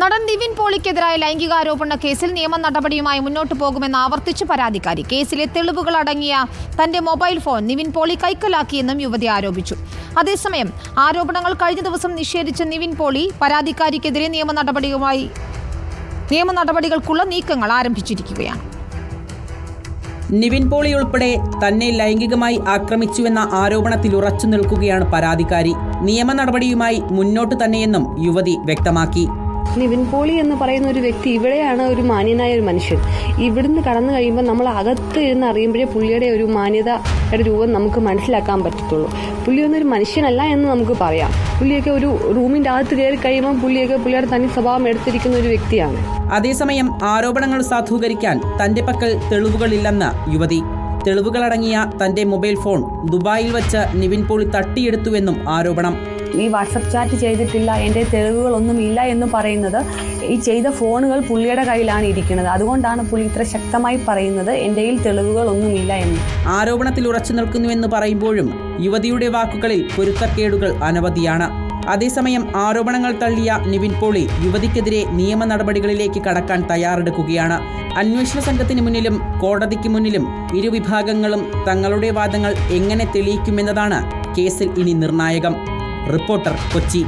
നടൻ നിവിൻ പോളിക്കെതിരായ ലൈംഗികാരോപണ കേസിൽ നിയമ നടപടിയുമായി മുന്നോട്ടു പോകുമെന്ന് ആവർത്തിച്ച് പരാതിക്കാരി. കേസിലെ തെളിവുകൾ അടങ്ങിയ തന്റെ മൊബൈൽ ഫോൺ നിവിൻ പോളി കൈക്കലാക്കിയെന്നും യുവതി ആരോപിച്ചു. അതേസമയം ആരോപണങ്ങൾ കഴിഞ്ഞ ദിവസം നിഷേധിച്ച നിവിൻ പോളി പരാതിക്കാരിക്കെതിരെ നിയമ നടപടിയുമായി നിയമ നടപടികൾക്കുള്ള നീക്കങ്ങൾ ആരംഭിച്ചിരിക്കുകയാണ്. നിവിൻ പോളി ഉൾപ്പെടെ തന്നെ ലൈംഗികമായി ആക്രമിച്ചുവെന്ന ആരോപണത്തിൽ ഉറച്ചു നിൽക്കുകയാണ് പരാതിക്കാരി. നിയമ നടപടിയുമായി മുന്നോട്ട് തന്നെയെന്നും യുവതി വ്യക്തമാക്കി. നിവിൻ പോളി എന്ന് പറയുന്ന ഒരു വ്യക്തി ഇവിടെയാണ് ഒരു മാന്യനായ ഒരു മനുഷ്യൻ. ഇവിടുന്ന് കടന്നു കഴിയുമ്പോൾ നമ്മൾ അകത്ത് ഇരുന്ന് അറിയുമ്പോഴേ പുള്ളിയുടെ ഒരു മാന്യതയുടെ രൂപം നമുക്ക് മനസ്സിലാക്കാൻ പറ്റത്തുള്ളൂ. പുള്ളി ഒന്നൊരു മനുഷ്യനല്ല എന്ന് നമുക്ക് പറയാം. പുള്ളിയൊക്കെ ഒരു റൂമിന്റെ അകത്ത് കയറി കഴിയുമ്പോൾ പുള്ളിയൊക്കെ പുള്ളിയുടെ തനി സ്വഭാവം എടുത്തിരിക്കുന്ന ഒരു വ്യക്തിയാണ്. അതേസമയം ആരോപണങ്ങൾ സാധൂകരിക്കാൻ തന്റെ പക്കൽ തെളിവുകളില്ലെന്ന് യുവതി. തെളിവുകളടങ്ങിയ തന്റെ മൊബൈൽ ഫോൺ ദുബായിൽ വച്ച് നിവിൻ പോളി തട്ടിയെടുത്തുവെന്നും ആരോപണം. ഈ വാട്സപ്പ് ചാറ്റ് ചെയ്തിട്ടില്ല എന്റെ തെളിവുകളൊന്നും ഇല്ല എന്ന് പറയുന്നത് ഈ ചെയ്ത ഫോണുകൾ പുള്ളിയുടെ കയ്യിലാണ് ഇരിക്കുന്നത്. അതുകൊണ്ടാണ് പുള്ളി ഇത്ര ശക്തമായി പറയുന്നത് എന്റെ തെളിവുകളൊന്നുമില്ല എന്ന്. ആരോപണത്തിൽ ഉറച്ചു നിൽക്കുന്നുവെന്ന് പറയുമ്പോഴും യുവതിയുടെ വാക്കുകളിൽ പൊരുത്തക്കേടുകൾ അനവധിയാണ്. അതേസമയം ആരോപണങ്ങൾ തള്ളിയ നിവിൻ പോളി യുവതിക്കെതിരെ നിയമ നടപടികളിലേക്ക് കടക്കാൻ തയ്യാറെടുക്കുകയാണ്. അന്വേഷണ സംഘത്തിന് മുന്നിലും കോടതിക്ക് മുന്നിലും ഇരുവിഭാഗങ്ങളും തങ്ങളുടെ വാദങ്ങൾ എങ്ങനെ തെളിയിക്കുമെന്നതാണ് കേസിൽ ഇനി നിർണായകം. റിപ്പോർട്ടർ കൊച്ചി.